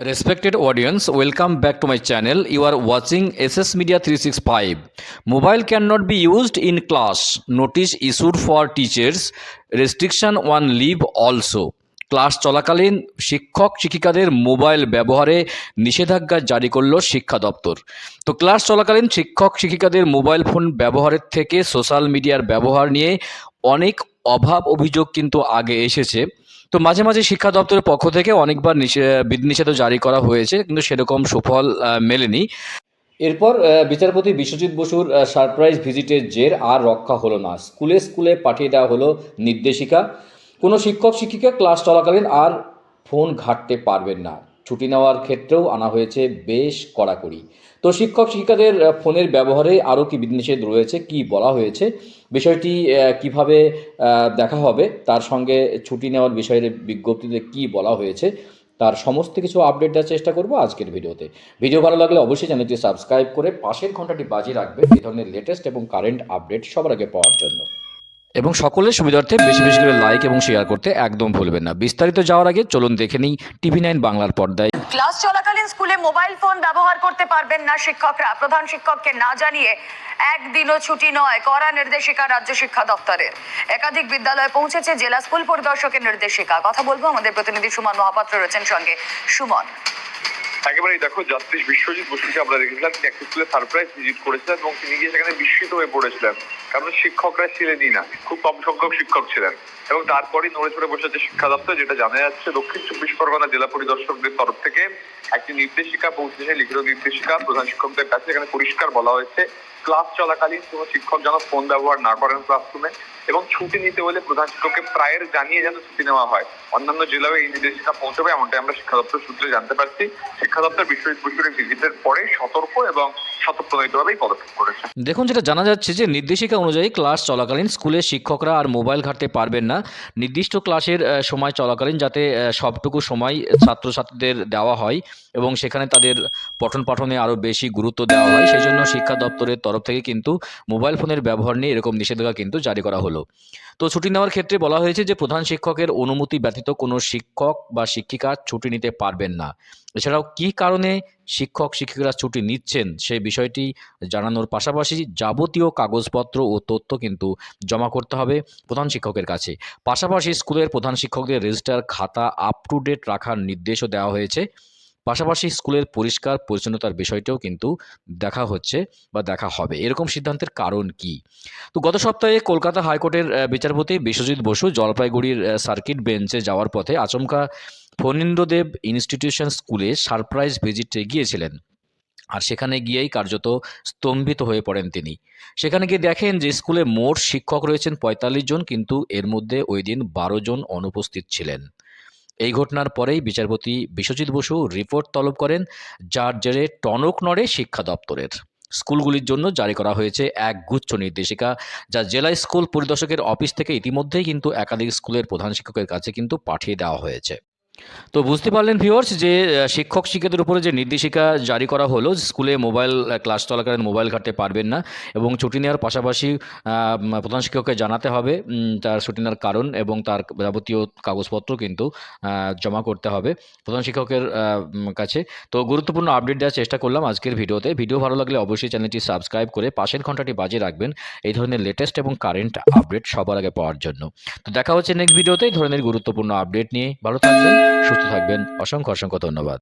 Respected audience, welcome back to my channel. You are watching SS Media 365. Mobile cannot be used in class. Notice issued for teachers. Restriction on leave also. Class চলাকালীন শিক্ষক শিক্ষিকাদের mobile ব্যবহারে নিষেধাজ্ঞা জারি করল শিক্ষা দপ্তর তো ক্লাস চলাকালীন শিক্ষক শিক্ষিকাদের মোবাইল ফোন ব্যবহারের থেকে সোশ্যাল মিডিয়ার ব্যবহার নিয়ে অনেক অভাব অভিযোগ কিন্তু আগে এসেছে তো মাঝে মাঝে শিক্ষা দপ্তরের পক্ষ থেকে অনেকবার বিধিনিষেধ জারি করা হয়েছে, কিন্তু সেরকম সুফল মেলেনি। এরপর বিচারপতি বিশ্বজিৎ বসুর সারপ্রাইজ ভিজিটের জের আর রক্ষা হলো না। স্কুলে স্কুলে পাঠিয়ে দেওয়া হলো নির্দেশিকা। কোনো শিক্ষক, শিক্ষিকা ক্লাস চলাকালীন আর ফোন ঘাটতে পারবেন না। ছুটি নেওয়ার ক্ষেত্রেও আনা হয়েছে বেশ কড়াকড়ি। তো শিক্ষক শিক্ষিকাদের ফোনের ব্যবহারে আরও কি বিধিনিষেধ রয়েছে, কি বলা হয়েছে? বিষয়টি কীভাবে দেখা হবে? তার সঙ্গে ছুটি নেওয়ার বিষয়ের বিজ্ঞপ্তিতে কি বলা হয়েছে? তার সমস্ত কিছু আপডেট দেওয়ার চেষ্টা করব আজকের ভিডিওতে। ভিডিও ভালো লাগলে অবশ্যই চ্যানেলটি সাবস্ক্রাইব করে পাশের ঘন্টাটি বাজিয়ে রাখবে এই ধরনের লেটেস্ট এবং কারেন্ট আপডেট সবার আগে পাওয়ার জন্য। এবং সকলের সুবিধার্থে বেশি বেশি করে লাইক এবং শেয়ার করতে একদম ভুলবেন না। বিস্তারিত যাওয়ার আগে চলুন দেখে নিই টিভি নাইন বাংলার পর্দায়। ক্লাস চলাকালীন স্কুলে মোবাইল ফোন ব্যবহার করতে পারবেন না শিক্ষকরা। প্রধান শিক্ষককে না জানিয়ে একদিনও ছুটি নয়। করা নির্দেশিকা রাজ্য শিক্ষা দপ্তরের। একাধিক বিদ্যালয়ে পৌঁছেছে জেলা স্কুল পরিদর্শকের নির্দেশিকা। কথা বলব আমাদের প্রতিনিধি সুমন মহাপাত্র রয়েছেন সঙ্গে। সুমন। একেবারেই দেখো, যাত্রী বিশ্বজিৎ বসুকে আমরা দেখেছিলাম। তিনি একটা স্কুলে সারপ্রাইজ ভিজিট করেছিলেন এবং তিনি গিয়ে সেখানে বিস্মিত হয়ে পড়েছিলেন। কারণ শিক্ষকরা ছিলেনই না, খুব কম সংখ্যক শিক্ষক ছিলেন। এবং তারপরেই নড়ে চড়ে বসেছে শিক্ষা দপ্তর, যেটা জানা যাচ্ছে দক্ষিণ চব্বিশ পরগনা জেলা পরিদর্শকদের তরফ থেকে একটি নির্দেশিকা পৌঁছেছে লিখিত নির্দেশিকা প্রধান শিক্ষকদের কাছে। এখানে পরিষ্কার বলা হয়েছে, ক্লাস চলাকালীন কোনো শিক্ষক যেন ফোন ব্যবহার না করেন ক্লাসরুমে এবং ছুটি নিতে হলে প্রধান শিক্ষককে প্রায়ের জানিয়ে যেন ছুটি নেওয়া হয়। অন্যান্য জেলায় এই নির্দেশিকা পৌঁছবে, এমনটাই আমরা শিক্ষা দপ্তর সূত্রে জানতে পারছি। ভিজিটের পরে সতর্ক এবং দেখুন, যেটা জানা যাচ্ছে যে নির্দেশিকা অনুযায়ী ক্লাস চলাকালীন স্কুলে শিক্ষকরা আর মোবাইল ঘাঁটতে পারবেন না। নির্দিষ্ট ক্লাসের সময় চলাকালীন যাতে সবটুকু সময় ছাত্রছাত্রীদের দেওয়া হয় এবং সেখানে তাদের পঠন পাঠনে আরও বেশি গুরুত্ব দেওয়া হয় সেই জন্য শিক্ষা দপ্তরের তরফ থেকে কিন্তু মোবাইল ফোনের ব্যবহার নিয়ে এরকম নিষেধাজ্ঞা কিন্তু জারি করা হলো। তো ছুটি নেওয়ার ক্ষেত্রে বলা হয়েছে যে প্রধান শিক্ষকের অনুমতি ব্যতীত কোনো শিক্ষক বা শিক্ষিকা ছুটি নিতে পারবেন না। এছাড়াও কী কারণে শিক্ষক শিক্ষিকারা ছুটি নিচ্ছেন সেই বিষয়টি জানানোর পাশাপাশি যাবতীয় কাগজপত্র ও তথ্য কিন্তু জমা করতে হবে প্রধান শিক্ষকের কাছে। পাশাপাশি স্কুলের প্রধান শিক্ষকদের রেজিস্টার খাতা আপ টু ডেট রাখার নির্দেশও দেওয়া হয়েছে। পাশাপাশি স্কুলের পরিষ্কার পরিচ্ছন্নতার বিষয়টাও কিন্তু দেখা হচ্ছে বা দেখা হবে। এরকম সিদ্ধান্তের কারণ কি? তো গত সপ্তাহে কলকাতা হাইকোর্টের বিচারপতি বিশ্বজিৎ বসু জলপাইগুড়ির সার্কিট বেঞ্চে যাওয়ার পথে আচমকা ফণীন্দ্রদেব ইনস্টিটিউশন স্কুলে সারপ্রাইজ ভিজিটে গিয়েছিলেন আর সেখানে গিয়েই কার্যত স্তম্ভিত হয়ে পড়েন তিনি। সেখানে গিয়ে দেখেন যে স্কুলে মোট শিক্ষক রয়েছেন পঁয়তাল্লিশ জন, কিন্তু এর মধ্যে ওই দিন বারো জন অনুপস্থিত ছিলেন। এই ঘটনার পরেই বিচারপতি বিশ্বজিৎ বসু রিপোর্ট তলব করেন, যার জেরে টনক নড়ে শিক্ষা দপ্তরের। স্কুলগুলির জন্য জারি করা হয়েছে এক গুচ্ছ নির্দেশিকা, যা জেলা স্কুল পরিদর্শকের অফিস থেকে ইতিমধ্যেই কিন্তু একাধিক স্কুলের প্রধান শিক্ষকের কাছে কিন্তু পাঠিয়ে দেওয়া হয়েছে। তো বুঝতে পারলেন ভিউয়ার্স যে শিক্ষক শিক্ষকদের উপরে যে নির্দেশিকা জারি করা হলো স্কুলে মোবাইল ক্লাস চলাকালীন মোবাইল ঘাটতে পারবেন না এবং ছুটি নেওয়ার পাশাপাশি প্রধান শিক্ষককে জানাতে হবে তার ছুটি নেওয়ার কারণ এবং তার যাবতীয় কাগজপত্র কিন্তু জমা করতে হবে প্রধান শিক্ষকের কাছে। তো গুরুত্বপূর্ণ আপডেট দেওয়ার চেষ্টা করলাম আজকের ভিডিওতে। ভিডিও ভালো লাগলে অবশ্যই চ্যানেলটি সাবস্ক্রাইব করে পাশের ঘন্টাটি বাজিয়ে রাখবেন। এই ধরনের লেটেস্ট এবং কারেন্ট আপডেট সবার আগে পাওয়ার জন্য। তো দেখা হচ্ছে নেক্সট ভিডিওতে এই ধরনের গুরুত্বপূর্ণ আপডেট নিয়ে ভালো থাকবেন। সুস্থ থাকবেন। অসংখ্য অসংখ্য ধন্যবাদ।